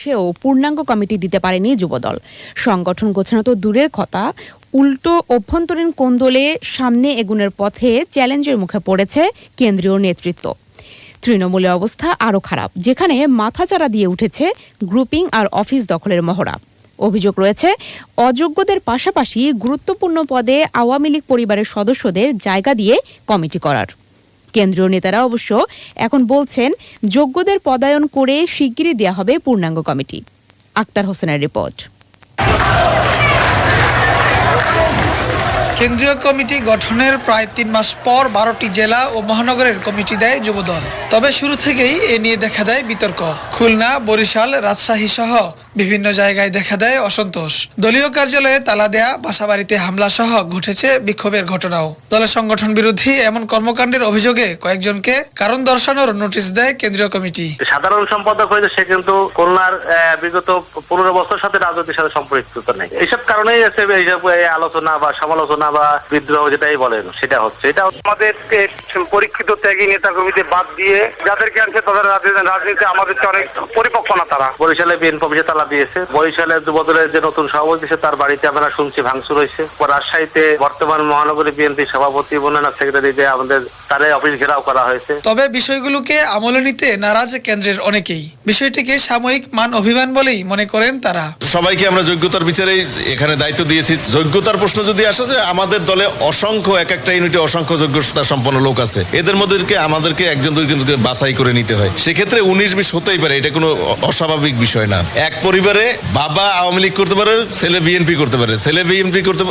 সেও পূর্ণাঙ্গ কমিটি দিতে পারেনি যুবদল। সংগঠন গোছানো তো দূরের কথা। উল্টো অভ্যন্তরীণ কোন্দলে সামনে এগুনের পথে চ্যালেঞ্জের মুখে পড়েছে কেন্দ্রীয় নেতৃত্ব। তৃণমূলের অবস্থা আরও খারাপ, যেখানে মাথাচাড়া দিয়ে উঠেছে গ্রুপিং আর অফিস দখলের মহড়া। অভিযোগ রয়েছে, অযোগ্যদের পাশাপাশি গুরুত্বপূর্ণ পদে আওয়ামী লীগ পরিবারের সদস্যদের জায়গা দিয়ে কমিটি করার। কেন্দ্রীয় নেতারা অবশ্য এখন বলছেন, যোগ্যদের পদায়ন করে শিগগিরই দেওয়া হবে পূর্ণাঙ্গ কমিটি। আক্তার হোসেনের রিপোর্ট। কেন্দ্রীয় কমিটি গঠনের প্রায় তিন মাস পর বারোটি জেলা ও মহানগরের কমিটি দেয় যুবদল। তবে শুরু থেকেই এ নিয়ে দেখা দেয় বিতর্ক। খুলনা, বরিশাল, রাজশাহী সহ বিভিন্ন জায়গায় দেখা দেয় অসন্তোষ। দলীয় কার্যালয়ে তালা দেয়া, বাসাবাড়িতে হামলা সহ ঘটেছে বিক্ষোভের ঘটনাও। দলের সংগঠন বিরোধী এমন কর্মকাণ্ডের অভিযোগে কয়েকজনকে কারণ দর্শানোর নোটিশ দেয় কেন্দ্রীয় কমিটি। সাধারণ সম্পাদক হয়েছে, সে কিন্তু খুলনার বিগত পনেরো বছর সাথে রাজনীতির সাথে সম্পৃক্ততা নেই। এইসব কারণেই আছে এইসব এই আলোচনা বা সমালোচনা বা বিদ্রোহ যেটাই বলেন, সেটা হচ্ছে। এটা আমাদের পরীক্ষিত ত্যাগী নেতা কর্মীদের বাদ দিয়ে যাদেরকে আনছে, তাদের রাজনীতি রাজনীতিতে আমাদের অনেক পরিপক্ক না তারা। বরিশালে বিএনপি তালা দিয়েছে বরিশালে যুবদলের যে নতুন সভাপতি সে তার বাড়িতে আমরা শুনছি ভাঙচুর হয়েছে। রাজশাহীতে বর্তমান মহানগরী বিএনপি সভাপতি বন্যানা সেক্রেটারি যে আমাদের তারে অফিস ঘেরাও করা হয়েছে। তবে বিষয়গুলোকে আমলে নিতে নারাজ কেন্দ্রের অনেকেই। বিষয়টিকে সাময়িক মান অভিমান বলেই মনে করেন তারা। সবাইকে আমরা যোগ্যতার বিচারেই এখানে দায়িত্ব দিয়েছি। যোগ্যতার প্রশ্ন যদি আসে যে আমাদের দলে অসংখ্য এক একটা ইউনিটে অসংখ্য যোগ্যতা সম্পন্ন লোক আছে এদের মধ্যে আমাদেরকে একজন দুইজনকে বাছাই করে নিতে হয়। সেক্ষেত্রে উনিশ বিশ হতেই পারে এটা কোনো অস্বাভাবিক বিষয় না। এক পরিবারে বাবা আওয়ামী লীগ করতে পারে ছেলে বিএনপি করতে পারে। ছেলে বিএনপি করতে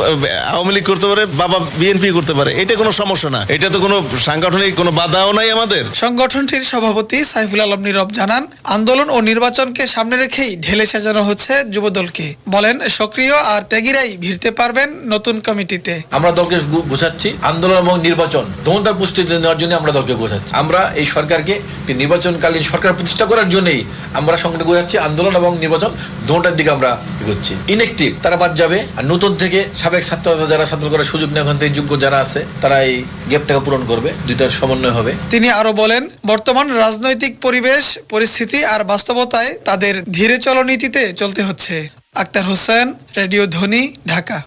আওয়ামী লীগ করতে পারে বাবা বিএনপি করতে পারে। এটা কোনো সমস্যা না। এটা তো কোনো সাংগঠনিক কোনো বাধাও নাই আমাদের। সংগঠনটির সভাপতি সাইফুল আলম নীরব জানান আন্দোলন ও নির্বাচনকে সামনে রেখেই ঢেলে সাজানো হচ্ছে যুবদলকে। বলেন সক্রিয় আর ত্যাগীরাই ভিড়তে পারবেন নতুন কমিটিতে। আমরা দলকে গোছাচ্ছি। আন্দোলন এবং নির্বাচন দমনতার পুষ্টি নেওয়ার জন্য আমরা দলকে গোছাচ্ছি। আমরা এই সরকারকে একটি নির্বাচনকালীন সরকার প্রতিষ্ঠা করার জন্যই আমরা সঙ্গে গোছাচ্ছি আন্দোলন এবং নির্বাচন দমনটার দিকে আমরা এগোচ্ছি। ইনেকটিভ তারা বাদ যাবে। আর নতুন থেকে সাবেক ছাত্ররা যারা ছাত্র করার সুযোগ নেই ওখান থেকে যোগ্য যারা আছে, তারা এই গ্যাপটাকে পূরণ করবে। দুইটার সমন্বয় হবে। তিনি আরও বলেন, বর্তমান রাজনৈতিক পরিবেশ, পরিস্থিতি আর বাস্তবতায় তাদের ধীরে চলনীতিতে চলতে হচ্ছে। আক্তার হোসেন, রেডিও ধ্বনি ঢাকা।